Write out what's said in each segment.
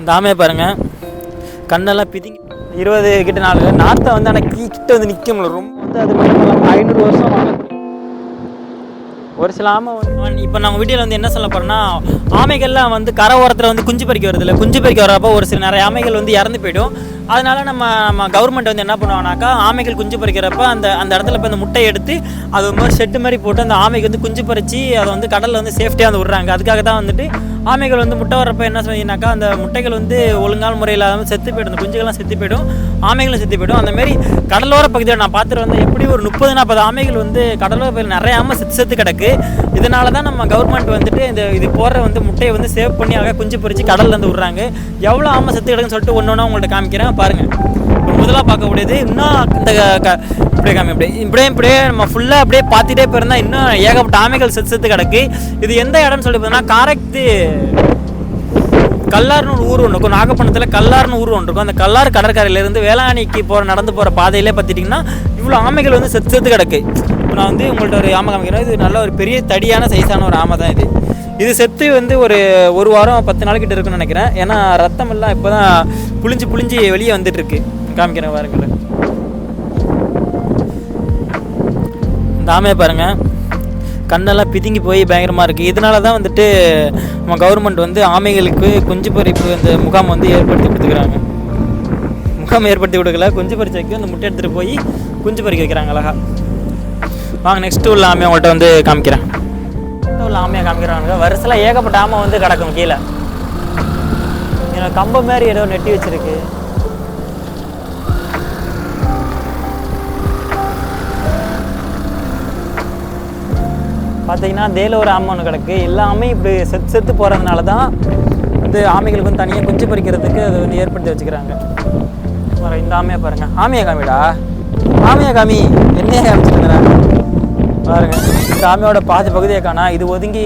இந்த ஆமையை பாருங்க. கண்ணெல்லாம் பிதிங்கி இருபது கிட்ட நாள் நாற்றை வந்து ஆனால் கிட்ட வந்து நிற்க முடியல. ரொம்ப வந்து அது ஐநூறு வருஷம் ஒரு சில ஆமை வந்து இப்போ நம்ம வீடியோவில் வந்து என்ன சொல்ல போகிறோன்னா ஆமைகள்லாம் வந்து கரை ஓரத்தில் வந்து குஞ்சு பறிக்க வருது இல்லை குஞ்சு பறிக்க வரப்போ ஒரு சில நிறைய ஆமைகள் வந்து இறந்து போயிடும். அதனால நம்ம நம்ம கவர்மெண்ட் வந்து என்ன பண்ணுவாங்கனாக்கா ஆமைகள் குஞ்சு பறிக்கிறப்ப அந்த அந்த இடத்துல இப்போ அந்த முட்டையை எடுத்து அது ஒரு மாதிரி ஷெட்டு மாதிரி போட்டு அந்த ஆமைக்கு வந்து குஞ்சு பறித்து அதை வந்து கடலில் வந்து சேஃப்டியாக வந்து விடுறாங்க. அதுக்காக தான் வந்துட்டு ஆமைகள் வந்து முட்டை வரப்போ என்ன சொன்னீங்கன்னாக்கா அந்த முட்டைகள் வந்து ஒழுங்கான முறையில் இல்லாமல் செத்து போயிடும். அந்த குஞ்சுகள்லாம் செத்து போயிடும். ஆமைகளும் செத்து போயிடும். அந்தமாரி கடலோர பகுதியில் நான் பார்த்துட்டு வந்து எப்படி ஒரு முப்பது நாற்பது ஆமைகள் வந்து கடலோர பகுதியில் நிறைய ஆமை செத்து செத்து கிடக்கு. இதனால தான் நம்ம கவர்மெண்ட் வந்துட்டு இந்த இது போடுற வந்து முட்டையை வந்து சேவ் பண்ணி அழகாக குஞ்சு பறித்து கடல்ல வந்து விட்றாங்க. எவ்வளோ ஆமை செத்து கிடக்குன்னு சொல்லிட்டு ஒன்று ஒன்றா உங்கள்கிட்ட காமிக்கிறேன். பாருங்கள் இப்போ முதலாக பார்க்கக்கூடியது. இன்னும் இந்த க- இப்படியே காமி இப்படியே இப்படியே இப்படியே நம்ம ஃபுல்லாக அப்படியே பார்த்துட்டே போயிருந்தா இன்னும் ஏகப்பட்ட ஆமைகள் செத்து செத்து கிடக்கு. இது எந்த இடம்னு சொல்லி பார்த்தீங்கன்னா காரைக்கு கல்லார்னு ஒரு ஊர் ஒன்று இருக்கும். நாகப்பட்டினத்தில் கல்லார்னு ஊர் ஒன்று இருக்கும். அந்த கல்லார் கடற்கரையிலேருந்து வேளாணிக்கு போகிற நடந்து போகிற பாதையிலே பார்த்துட்டிங்கன்னா இவ்வளோ ஆமைகள் வந்து செத்து செத்து கிடக்கு. இப்போ நான் வந்து உங்கள்கிட்ட ஒரு ஆமை காமிக்கிறேன். இது நல்ல ஒரு பெரிய தடியான சைஸான ஒரு ஆமை தான் இது. இது செத்து வந்து ஒரு ஒரு வாரம் பத்து நாளைக்கிட்ட இருக்குன்னு நினைக்கிறேன். ஏன்னா ரத்தம் எல்லாம் இப்போ தான் புளிஞ்சு புளிஞ்சு வெளியே வந்துட்டு இருக்கு காமிக்கிறேன் பாருங்களேன். இந்த ஆமையை பாருங்க. கண்ணெல்லாம் பிதுங்கி போய் பயங்கரமாக இருக்குது இதனால தான் வந்துட்டு நம்ம கவர்மெண்ட் வந்து ஆமைகளுக்கு குஞ்சு பறிப்பு இந்த முகாம் வந்து ஏற்படுத்தி கொடுத்துக்கிறாங்க. முகாம் ஏற்படுத்தி கொடுக்கல. குஞ்சு பறிச்சு வைக்க அந்த முட்டை எடுத்துகிட்டு போய் குஞ்சு பறிக்க வைக்கிறாங்க அழகா. வாங்க நெக்ஸ்ட்டு உள்ள ஆமையை உங்கள்கிட்ட வந்து காமிக்கிறேன். மட்டும் உள்ள ஆமையை காமிக்கிறாங்க வருஷத்தில் ஏகப்பட்ட ஆமை வந்து கிடக்கும் கீழே. எனக்கு கம்பம் மாதிரி ஏதோ நெட்டி வச்சிருக்கு. பார்த்தீங்கன்னா தேல ஒரு ஆமை ஒன்று கிடக்கு. எல்லாமே இப்படி செத்து செத்து போகிறதுனால தான் வந்து ஆமைகளுக்கு வந்து தனியாக குஞ்சு பறிக்கிறதுக்கு அது வந்து ஏற்படுத்தி வச்சுக்கிறாங்க. இந்த ஆமையை பாருங்க. ஆமையை காமிடா. ஆமையை காமி. என்னையே காமிச்சிருக்கிறேன் பாருங்க. சாமியோட பாதி பகுதியை காணா இது ஒதுங்கி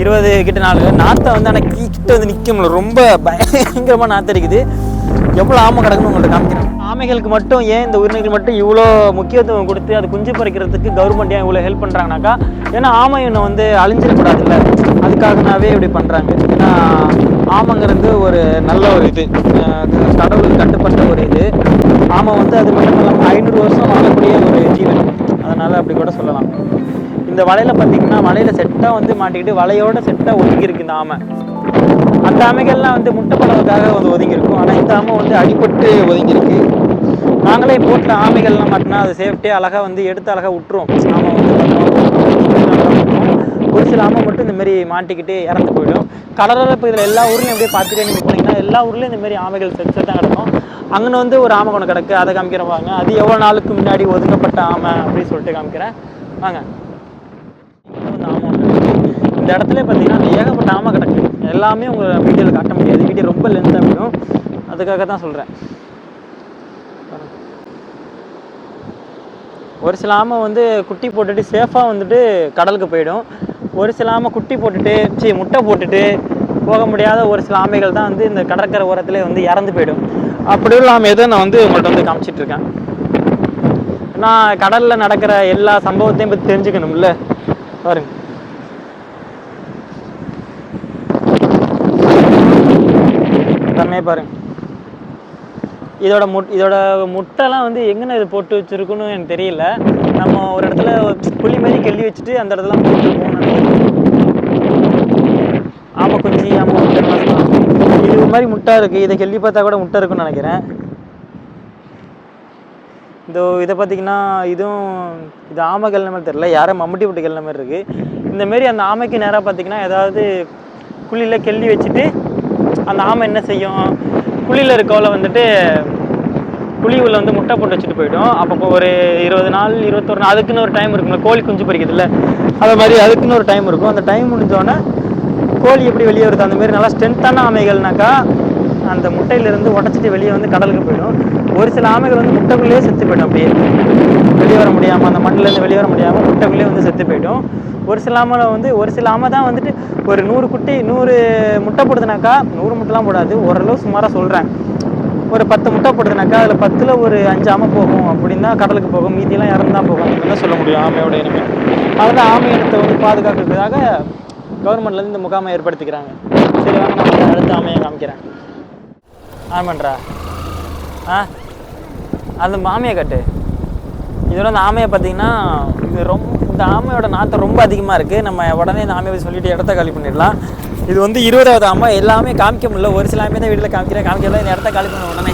இருபது கிட்ட நாள் நாற்றை வந்து ஆனால் கிட்ட வந்து நிற்க முடியல. ரொம்ப பயங்கரமாக நாற்று இருக்குது எவ்வளோ ஆமை கிடக்குன்னு உங்கள்கிட்ட காமிக்கிறேன். ஆமைகளுக்கு மட்டும் ஏன் இந்த உயிரினங்கள் மட்டும் இவ்வளோ முக்கியத்துவம் கொடுத்து அது குஞ்சு பறிக்கிறதுக்கு கவர்மெண்ட் ஏன் இவ்வளோ ஹெல்ப் பண்ணுறாங்கனாக்கா ஏன்னா ஆமை இன்னும் வந்து அழிஞ்சிடக்கூடாதுல்ல. அதுக்காகனாவே இப்படி பண்ணுறாங்க ஏன்னா ஆமைங்கிறது ஒரு நல்ல ஒரு இது. அஹ் கடவுளுக்கு கட்டுப்பட்ட ஒரு இது. ஆமை வந்து அது மட்டும் இல்லாமல் ஐநூறு வருஷம் வாழக்கூடிய ஒரு ஜீவன். அதனால் அப்படி கூட சொல்லலாம். இந்த வலையில் பார்த்தீங்கன்னா வலையில் செட்டாக வந்து மாட்டிக்கிட்டு வலையோட செட்டாக ஒதுங்கி இருக்கு இந்த ஆமை. அந்த ஆமைகள்லாம் வந்து முட்டை பழவுக்காக வந்து ஒதுங்கி இருக்கும் ஆனால் இந்த ஆமை வந்து அடிபட்டு ஒதுங்கியிருக்கு. நாங்களே போட்ட ஆமைகள்லாம் மாட்டினா அது சேஃப்டியாக அழகாக வந்து எடுத்து அழகாக விட்டுரும் ஆமை வந்து ஒரு சில ஆமை மட்டும் இந்த மாதிரி மாட்டிக்கிட்டு இறந்து போயிடும். கடலோர பகுதியில் எல்லா ஊர்லையும் அப்படியே பார்த்துட்டே நீங்கள் போனீங்கன்னா எல்லா ஊர்லேயும் இந்த மாதிரி ஆமைகள் செத்து தான் கிடக்கும். அங்கே வந்து ஒரு ஆமை கொண்டு கிடக்கு அதை காமிக்கிறேன் வாங்க அது எவ்வளோ நாளுக்கு முன்னாடி ஒதுக்கப்பட்ட ஆமை அப்படின்னு சொல்லிட்டு காமிக்கிறேன். வாங்க. இந்த இந்த இடத்துல பார்த்தீங்கன்னா ஏகப்பட்ட ஆமை கிடக்கு. எல்லாமே உங்கள் வீடியோவில் காட்ட முடியாது. வீடியோ ரொம்ப லென்த்தாக போயிடும். அதுக்காக தான் சொல்கிறேன் ஒரு சில ஆமை வந்து குட்டி போட்டுட்டு சேஃபாக வந்துட்டு கடலுக்கு போயிடும். ஒரு சில ஆமை குட்டி போட்டுட்டு சி முட்டை போட்டுட்டு போக முடியாத ஒரு சில ஆமைகள் தான் வந்து இந்த கடற்கரை ஓரத்திலே வந்து இறந்து போயிடும். அப்படி உள்ள ஆமையை தான் நான் வந்து உங்கள்கிட்ட வந்து காமிச்சிட்டு இருக்கேன். நான் கடலில் நடக்கிற எல்லா சம்பவத்தையும் பற்றி தெரிஞ்சுக்கணும்ல? பாருங்க. எல்லாமே பாருங்க. இதோட முட் இதோட முட்டைலாம் வந்து எங்கன்னு இது போட்டு வச்சிருக்குன்னு எனக்கு தெரியல. நம்ம ஒரு இடத்துல புளி மாதிரி கெள்ளி வச்சுட்டு அந்த இடத்துல ஆமாம் குஞ்சி குஞ்சு முட்டை இது மாதிரி முட்டை இருக்கு. இதை கெள்ளி பார்த்தா கூட முட்டை இருக்குன்னு நினைக்கிறேன். இந்த இதை பார்த்தீங்கன்னா இதுவும் இது ஆமை கல்ல மாதிரி தெரியல. யாரும் மம்முட்டி போட்டு கல்ல மாதிரி இருக்கு. இந்த மாரி அந்த ஆமைக்கு நேராக பார்த்தீங்கன்னா ஏதாவது குழியில் கெள்ளி வச்சுட்டு அந்த ஆமை என்ன செய்யும்? குழியில் இருக்கவளை வந்துட்டு குழி உள்ள வந்து முட்டை போட்டு வச்சுட்டு போயிடும் அப்போ ஒரு இருபது நாள் இருபத்தொரு நாள் அதுக்குன்னு ஒரு டைம் இருக்கும்ல கோழி குஞ்சு பறிக்குதுல்ல அதை மாதிரி அதுக்குன்னு ஒரு டைம் இருக்கும். அந்த டைம் முடிஞ்சோடனே கோழி எப்படி வெளியே வருது அந்த மாதிரி நல்லா ஸ்ட்ரென்த்தான ஆமைகள்னாக்கா அந்த முட்டையிலிருந்து உடச்சிட்டு வெளியே வந்து கடலுக்கு போயிடும். ஒரு சில ஆமைகள் வந்து முட்டைக்குள்ளேயே செத்து போயிடும் அப்படியே. வெளியே வர முடியாமல் அந்த மண்ணிலேருந்து வெளியே வர முடியாமல் முட்டைக்குள்ளேயே வந்து செத்து போயிடும். ஒரு சில ஆமை வந்து ஒரு சில ஆமை தான் வந்துட்டு ஒரு நூறு குட்டி நூறு முட்டை போடுதுனாக்கா நூறு முட்டைலாம் போடாது. ஓரளவு சுமாராக சொல்கிறேன் ஒரு பத்து முட்டை போடுதுனாக்கா அதில் பத்தில் ஒரு அஞ்சு ஆமை போகும். அப்படின்னா கடலுக்கு போகும். மீதியெல்லாம் இறந்து தான் போகும். அப்படின்னு தான் சொல்ல முடியும்? ஆமையோட இனிமே. அதுதான் ஆமை இனத்தை வந்து பாதுகாக்கிறதுக்காக கவர்மெண்ட்லேருந்து இந்த முகாமை ஏற்படுத்திக்கிறாங்க. சரி வாங்க நம்ம அடுத்த ஆமையை காமிக்கிறேன். பண்ணுறா ஆ? அந்த மாமியை கட்டு. இதோட இந்த ஆமையை பார்த்தீங்கன்னா இது ரொம்ப இந்த ஆமையோட நாத்தம் ரொம்ப அதிகமாக இருக்குது நம்ம உடனே இந்த ஆமையை சொல்லிட்டு இடத்த காலி பண்ணிடலாம். இது வந்து இருபதாவது அம்மா எல்லாமே காமிக்க முடியல. ஒரு சில ஆமை தான் வீட்டில் காமிக்கிறேன். காமிக்கல இந்த இடத்த காலி பண்ண உடனே.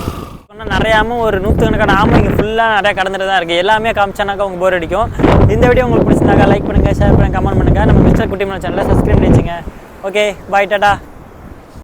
இன்னும் நிறைய ஆமாம் ஒரு நூற்றுக்கணக்கான ஆமாம் இங்கே ஃபுல்லாக நிறையா கடந்துட்டு தான் இருக்குது எல்லாமே காமிச்சானாக்கா உங்களுக்கு போர் அடிக்கும். இந்த வீடியோ உங்களுக்கு பிடிச்சிருந்தாக்கா லைக் பண்ணுங்கள் ஷேர் பண்ணுங்கள் கமெண்ட் பண்ணுங்கள் நம்ம மிஸ்டர் குட்டிமன சேனலில் சப்ஸ்கிரைப் பண்ணி வச்சுங்க ஓகே பாய் டாடா.